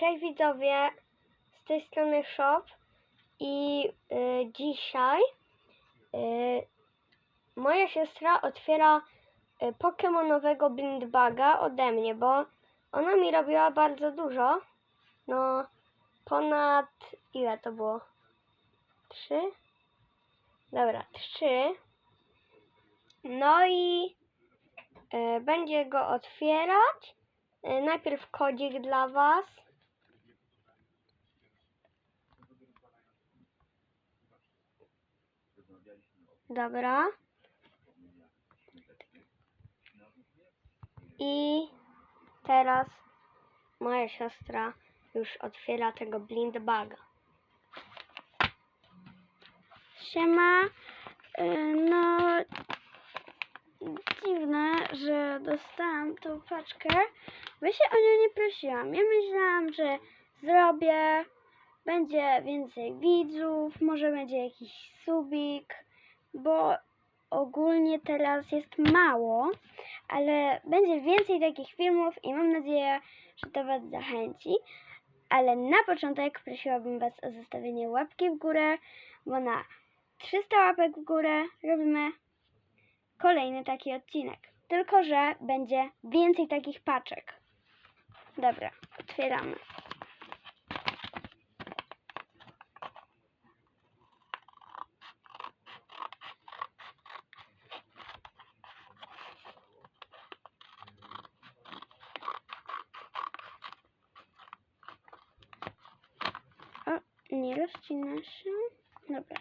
Cześć widzowie, z tej strony Shop i y, dzisiaj y, moja siostra otwiera y, pokemonowego blindbaga ode mnie, bo ona mi robiła bardzo dużo, no ponad, ile to było? Trzy? Dobra, trzy. No i y, będzie go otwierać. Y, najpierw kodzik dla Was. Dobra. I teraz moja siostra już otwiera tego blindbaga. Siema. Y, No, dziwne, że dostałam tą paczkę, bo się o nią nie prosiłam. Ja myślałam, że zrobię, będzie więcej widzów, może będzie jakiś subik, bo ogólnie teraz jest mało, ale będzie więcej takich filmów i mam nadzieję, że to Was zachęci. Ale na początek prosiłabym Was o zostawienie łapki w górę, bo na 300 łapek w górę robimy kolejny taki odcinek. Tylko, że będzie więcej takich paczek. Dobra, otwieramy. O, nie rozcina się. Dobra.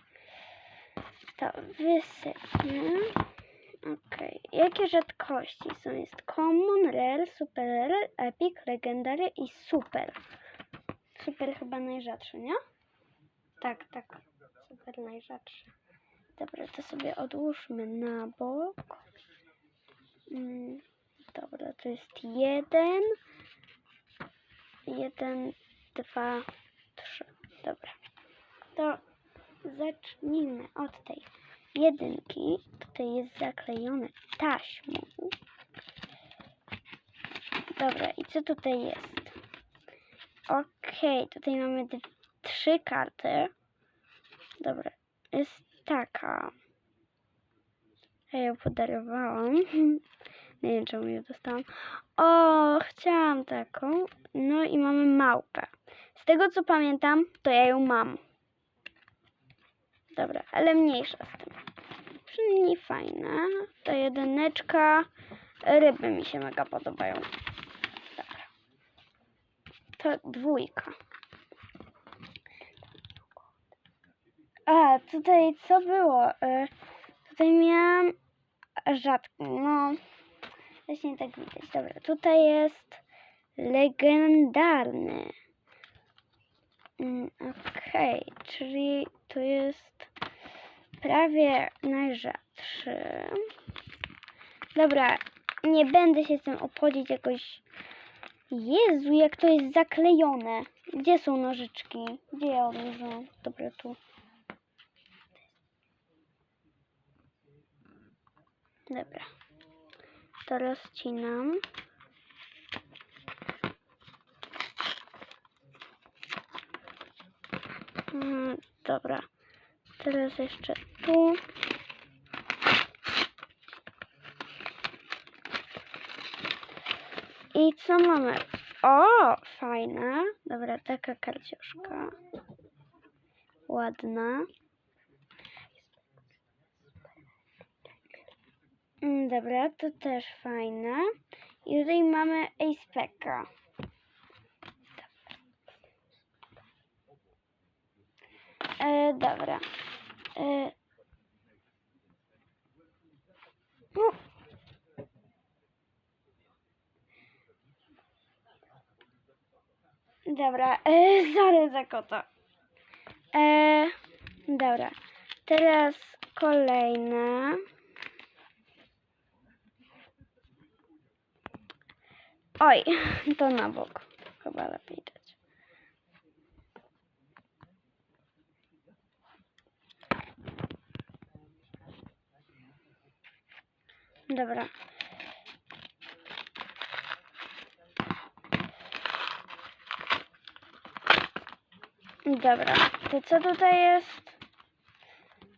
To wysypmy. Okej. Jakie rzadkości są? Jest common, rare, super rare, epic, legendary i super. Super chyba najrzadszy, nie? Tak, tak. Super najrzadszy. Dobra, to sobie odłóżmy na bok. Mm, dobra, to jest jeden. Jeden, dwa, trzy. Dobra. To zacznijmy od tej jedynki. Tutaj jest zaklejone taśmą. Dobra, i co tutaj jest? Okej, tutaj mamy trzy karty. Dobra, jest taka. Ja ją podarowałam. Nie wiem, czemu ją dostałam. O, chciałam taką. No i mamy małpę. Z tego co pamiętam, to ja ją mam. Dobra, ale mniejsza z tym. Przynajmniej fajna. Ta jedyneczka. Ryby mi się mega podobają. Dobra. To dwójka. A, tutaj co było? E, tutaj miałam rzadko. No, właśnie tak widać. Dobra, tutaj jest legendarny. Mm, Okej, czyli to jest prawie najrzadszy. Dobra, nie będę się z tym obchodzić jakoś. Jezu, jak to jest zaklejone. Gdzie są nożyczki? Gdzie ja odłożyłam? Dobra, tu. Dobra. To rozcinam. Mm, dobra. Teraz jeszcze tu. I co mamy? O, fajna. Dobra, taka karcioszka. Ładna. Mm, Dobra, to też fajne. I tutaj mamy Ace Packa. E, dobra. E. Dobra, e, sorry za kota. E, dobra, teraz kolejne. Oj, to na bok. Chyba lepiej Dobra. Dobra, to co tutaj jest?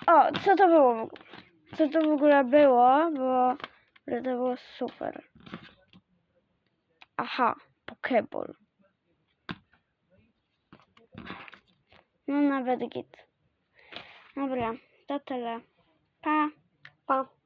O, co to było? Co to w ogóle było? Bo to było super. Aha, Pokeball. No nawet git. Dobra, to tyle. Pa. Pa.